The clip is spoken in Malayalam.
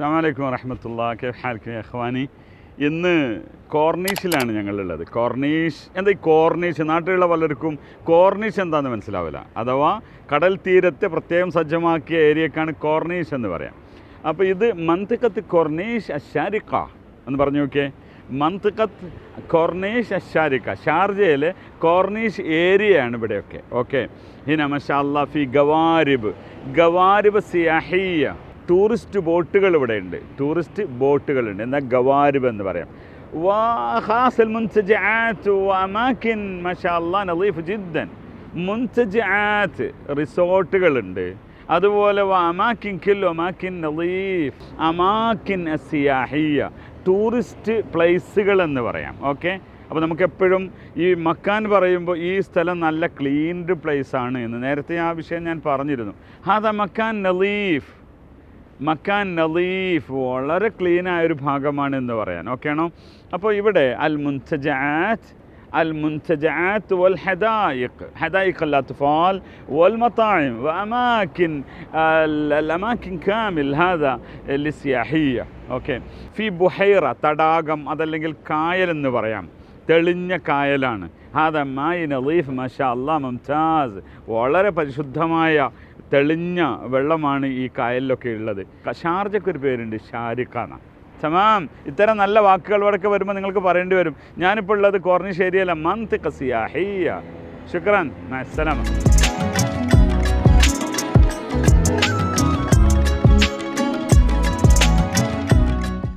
അസ്സാം വലൈക്കും വറഹമത്തുള്ള ഹാൽക്കും അഖ്വാനി. ഇന്ന് കോർണീഷിലാണ് ഞങ്ങളുള്ളത്. കോർണീഷ് എന്താ ഈ കോർണീഷ് നാട്ടിലുള്ള പലർക്കും കോർണീഷ് എന്താണെന്ന് മനസ്സിലാവില്ല. അഥവാ കടൽ തീരത്തെ പ്രത്യേകം സജ്ജമാക്കിയ ഏരിയക്കാണ് കോർണീഷ് എന്ന് പറയാം. അപ്പോൾ ഇത് മന്തിക്കത്ത് കോർണീഷ് അഷാരിക്ക എന്ന് പറഞ്ഞു നോക്കിയേ. മന്ത്കത്ത് കോർണീഷ് അഷാരിക്ക ഷാർജയിലെ കോർണീഷ് ഏരിയയാണ് ഇവിടെയൊക്കെ. ഓക്കെ. ഹിന മഷാല്ല ഫി ഗവാരിബ്. ഗവാരിബ് സിയാഹിയ. ടൂറിസ്റ്റ് ബോട്ടുകൾ ഇവിടെ ഉണ്ട് ടൂറിസ്റ്റ് ബോട്ടുകളുണ്ട് എന്നാൽ ഗവാരിബ് എന്ന് പറയാം وخاص المنتجعات وأماكن ما شاء الله نظيف جدا മുൻതജാത്ത് റിസോർട്ടുകളുണ്ട് അതുപോലെ വ അമാക്കിൻ കില്ലോ അമാക്കിൻ നളീഫ് അമാക്കിൻ സിയാഹിയ ടൂറിസ്റ്റ് പ്ലേസുകൾ എന്ന് പറയാം ഓക്കെ അപ്പോൾ നമുക്കെപ്പോഴും ഈ മക്കാൻ പറയുമ്പോൾ ഈ സ്ഥലം നല്ല ക്ലീൻഡ് പ്ലേസ് ആണ് എന്ന് നേരത്തെ ആ വിഷയം ഞാൻ പറഞ്ഞിരുന്നു ഹാദ മക്കാൻ നളീഫ് മക്കാൻ നലീഫ് വളരെ ക്ലീനായ ഒരു ഭാഗമാണ് എന്ന് പറയാൻ ഓക്കെ ആണോ അപ്പോൾ ഇവിടെ അൽ മുൻതജാത്ത് المنتجعات والحدائق حدائق الأطفال والمطاعم وأماكن ال- الأماكن كامل هذا للسياحية أوكي في بحيرة തടാകം അതല്ലെങ്കിൽ കായൽ എന്ന് പറയാം തെളിഞ്ഞ കായലാണ് ഹാദ മായി നലീഫ് മഷാ അല്ലാ മംതാസ് വളരെ പരിശുദ്ധമായ തെളിഞ്ഞ വെള്ളമാണ് ഈ കായലിലൊക്കെ ഉള്ളത്. ഷാർജയ്ക്ക് ഒരു പേരുണ്ട് ഷാരിഖാന തമാം ഇത്തരം നല്ല വാക്കുകൾ ഇവിടെയൊക്കെ വരുമ്പോൾ നിങ്ങൾക്ക് പറയേണ്ടി വരും. ഞാനിപ്പോൾ ഉള്ളത് കുറഞ്ഞ ശരിയല്ല മന്ത് കസിയ ഹയ്യ ശുക്രാൻ അസ്സലാമ